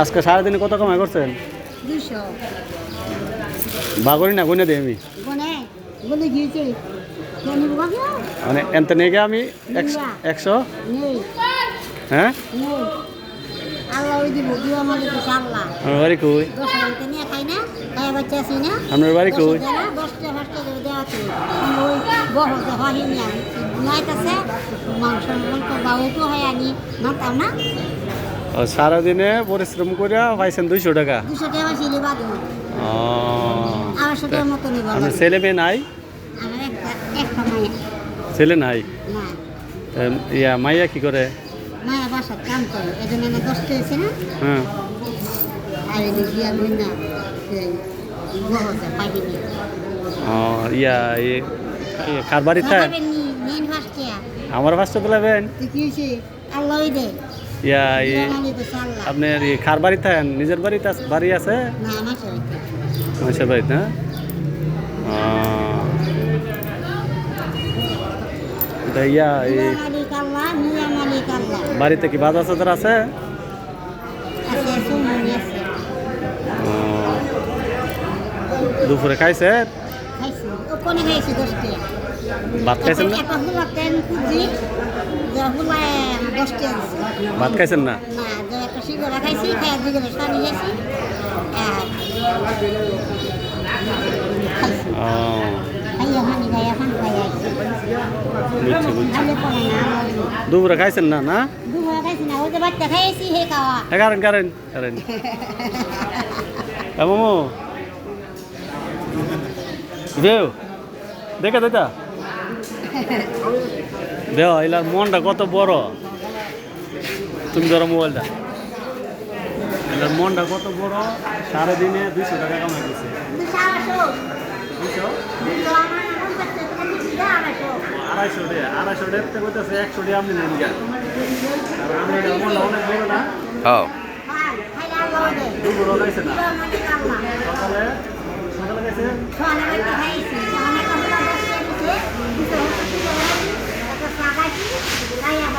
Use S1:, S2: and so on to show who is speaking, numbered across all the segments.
S1: আজকে সারাদিনে কত কামাই করছেন? বাগরি না গুনে দিই আমি মানে এনতে নিয়ে গিয়ে আমি? একশো হ্যাঁ? আমার বাড়ি কই?
S2: নিয়ে খাই না আমি নাইতেছে মাংস মাংস হয় আনি নাতাম না
S1: সারাদিনে পরিশ্রম করে পাইছেন দুইশো টাকা?
S2: দুশো টাকা ছিল বাদ আড়াইশো টাকার মতো নিব
S1: আপনার ছেলে মেয়ে নাই?
S2: আমার একটা একটা মায়া
S1: ছেলে নাই?
S2: না।
S1: ইয়া মাইয়া কি করে?
S2: মায়া বাসার কাম করে এই জন্য আমার হয়েছে না?
S1: হ্যাঁ।
S2: আর এই বহতে
S1: ইয়ে, কার বাড়ি থাক আমার ইয়া ইয়ে
S2: জানালি তো আল্লাহ
S1: আপনার ইয়ে কার বাড়ি থাকেন নিজের বাড়িতে বাড়ি আছে?
S2: না
S1: মানুষের বাড়িতে হ্যাঁ? ও। তা ইয়া বাড়িতে কি বাজার সাজার আছে? দুপুরে খাইছে?
S2: খাইছি ওখানে খাইছি দশটা
S1: ভাত খাইছেন না?
S2: একটা হুলা তেন খুঁজি যা হুলা দশটা আছে
S1: ভাত খাইছেন না?
S2: না যে একটা সিঙ্গরা খাইছি খাই স্বামী খাইছি। আর খাইছি।
S1: দুপুরে খাইছেন না না? কারেন কারেন কারেন মামু। দেও। দেখে দেতা দেও এলার মনটা কত বড়। তুমি ধরো মোবাইলটা। এলার মনটা কত বড় সারাদিনে দুইশো টাকা কামাই দুইশো আড়াইশো ডে আড়াইশো ডে করতেছে একশো ডে আপনি নেন গেল আর আমি এটা মনটা অনেক বড় না?
S3: হ্যাঁ।
S1: না। সকালে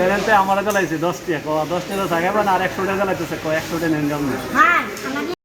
S1: বড় ইলেভেনতে আমার জ্বালাইছে দশটি দশটি তো থাকে আর একশো টাকা জ্বালাইতেছে একশো টাকা নেন